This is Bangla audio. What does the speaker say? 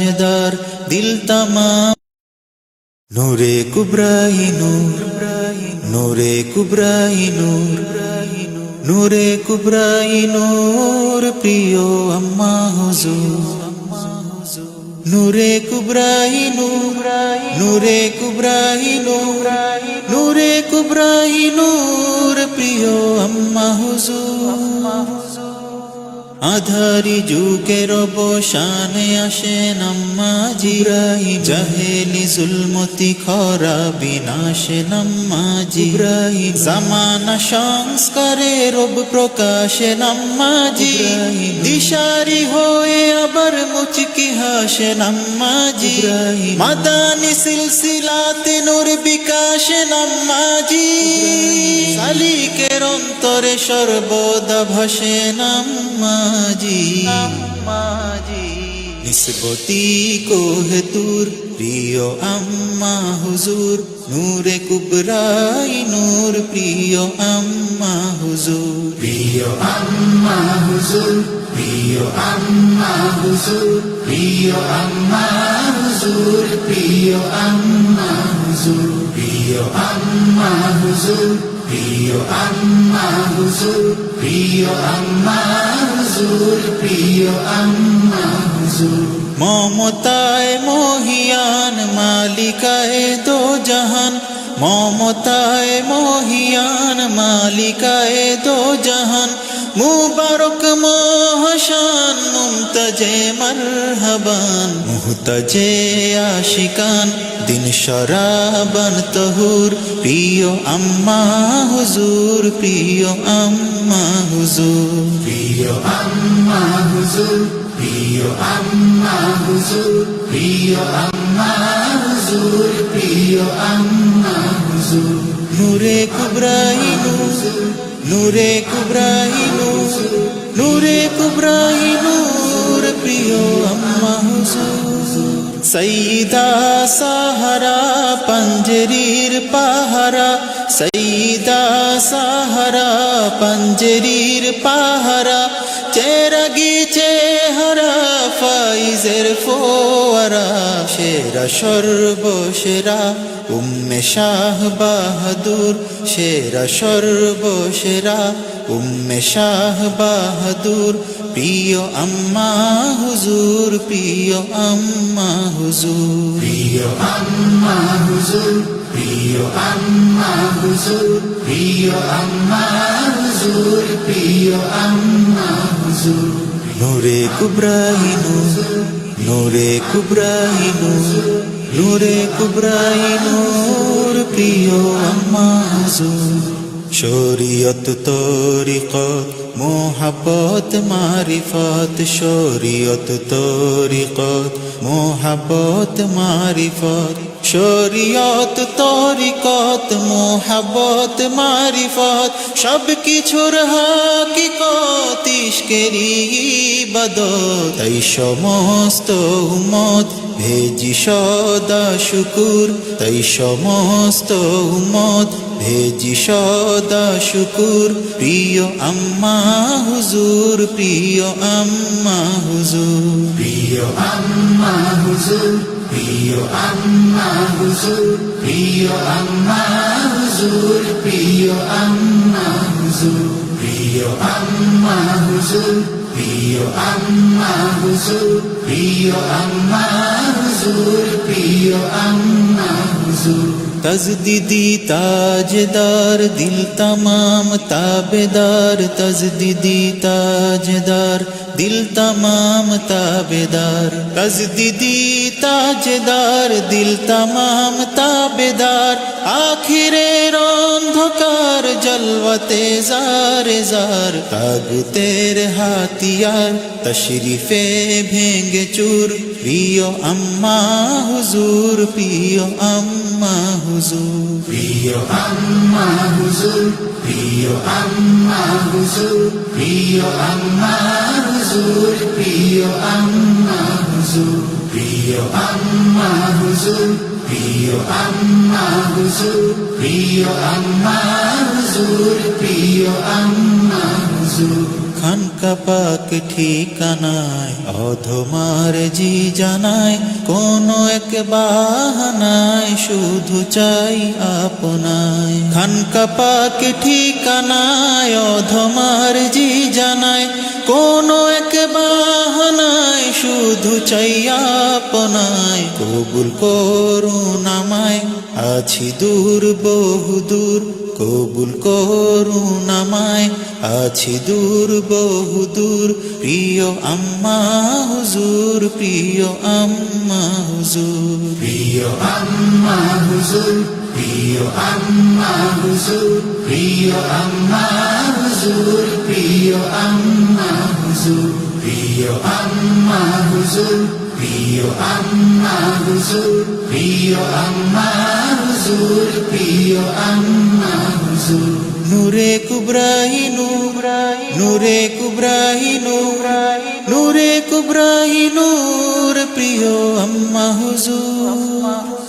তাজদার দিল তামা নূরে কুবরাই নূর, নূরে কুবরাই নূর, নূরে কুবরাই নূর, প্রিয় আম্মা হুজুর। নূরে কুবরাই নূর, নূরে কুবরাই নূর, নূরে কুবরাই নূর, প্রিয় আম্মা হুজুর। আধারি যুগের অবসানে আসেন আম্মা জিরাই জাহেলি জুলমতি খরা বিনাশে নাম্মা জিরাই জামানা সংস্কারে রব প্রকাশে নাম্মা জিরাই দিশারি হয়ে আবার মুচকি হাসে নাম্মা জিরাই মাদানি সিলসিলাতে নূর বিকাশে নাম্মা জি শালিকের অন্তরে সর্বদা ভাসে নাম্মাজি নিসবতি কোহতুর প্রিয় আম্মা হুজুর। নূরে কুবরাই নূর প্রিয় আম্মা হুজুর। প্রিয় আম্মা হুজুর প্রিয় আম্মা হুজুর। প্রিয় আম্মা হুজুর প্রিয় আম্মা হুজুর। প্রিয় আম্মা হুজুর প্রিয় আম্মা হুজুর, প্রিয় আম্মা হুজুর, প্রিয় আম্মা হুজুর। মমতায় মহিয়ান, মালিকায় দো জাহান। মমতায় মহিয়ান, মালিকায় দো জাহান। মুবারক মহাশান, মুমতাজে মরহবান, মুহতাজে আশিকান, দিন শরাবন তহুর, প্রিয় আম্মা হুজুর, প্রিয় আম্মা হুজুর। প্রিয় আম্মা হুজুর, প্রিয় আম্মা হুজুর, প্রিয় আম্মা হুজুর, প্রিয় আম্মা হুজুর। নূরে কুব্রাহিনু নূরে কুব্রাহিনু নূরে কুব্রাহিনুর প্রিয় আম্মা হুজুর। সৈদা সাহারা পঞ্জরির পাহারা সৈদা সাহারা পঞ্জরির পাহারা চেরাগি ফাইজের ফোয়ারা, সেরা সর্বসেরা। উম্মে শাহ বাহাদুর, সেরা সর্বসেরা। উম্মে শাহ বাহাদুর, প্রিয় আম্মা হুজুর, প্রিয় আম্মা হুজুর। প্রিয় আম্মা হুজুর, প্রিয় আম্মা হুজুর, প্রিয় আম্মা হুজুর, প্রিয় আম্মা হুজুর। নূরে কুবরাই নূর কুবরাই নূর নূরে কুবরাই নূর প্রিয় আম্মা হুজুর। শরীয়ত তরিকত মোহাবত মারিফত, শরীয়ত তরিকত মোহাবত মারিফত, শরীয়ত তরিকত মোহাবত মারিফত সব কিছুর হাকিকত ইশকেরি ইবাদত। তাই সমস্ত উমত ভেজি সদা শুকুর। তাই সমস্ত উমত ভেজি সদা শুকুর। প্রিয় আম্মা হুজুর, প্রিয় আম্মা হুজুর। প্রিয় আম্মা হুজুর, প্রিয় আম্মা হুজুর, প্রিয় আম্মা হুজুর, প্রিয় আম্মা হুজুর প্রিয় আম্মা হুজুর প্রিয় আম্মা হুজুর প্রিয় আম্মা হুজুর, প্রিয় আম্মা হুজুর। তজদিদি, তাজদার, দিল তমাম, তাবেদার, তজদিদি, তাজদার, দিল তমাম, তাবেদার। তজদিদি, তাজদার, দিল তমাম, তাবেদার। আখিরের অন্ধকার, জলওয়াতে জারে জার তাগুতের হাতিয়ার, তশরিফে ভেঙ্গে চুর প্রিয় আম্মা হুজুর প্রিয় আম্মা হুজুর প্রিয় আম্মা হুজুর প্রিয় আম্মা হুজুর প্রিয় আম্মা হুজুর প্রিয় আম্মা হুজুর প্রিয় আম্মা হুজুর প্রিয় আম্মা হুজুর প্রিয় আম্মা হুজুর প্রিয় আম্মা হুজুর খান কাপাক ঠিকানায়, অধমার জি জানায়, কোন এক বাহানায় শুধু চাই আপনায়। খান কাপাক ঠিকানায়, অধমার জি জানায়, কোন এক বাহানায় শুধু চাই আপনায়। কবুল করুন আমায়, আছি দূর বহু দূর কবুল করুন আমায়, আছি দূর, বহু দূর। প্রিয় আম্মা হুজুর, প্রিয় আম্মা হুজুর। প্রিয় আম্মা হুজুর, প্রিয় আম্মা হুজুর। প্রিয় আম্মা হুজুর, প্রিয় আম্মা হুজুর। প্রিয় আম্মা হুজুর প্রিয় আম্মা হুজুর প্রিয় আম্মা হুজুর প্রিয় আম্মা হুজুর নূরে কুবরাহি নূরাই নূরে কুবরাহি নূরাই নূরে কুবরাহি নূর প্রিয় আম্মা হুজুর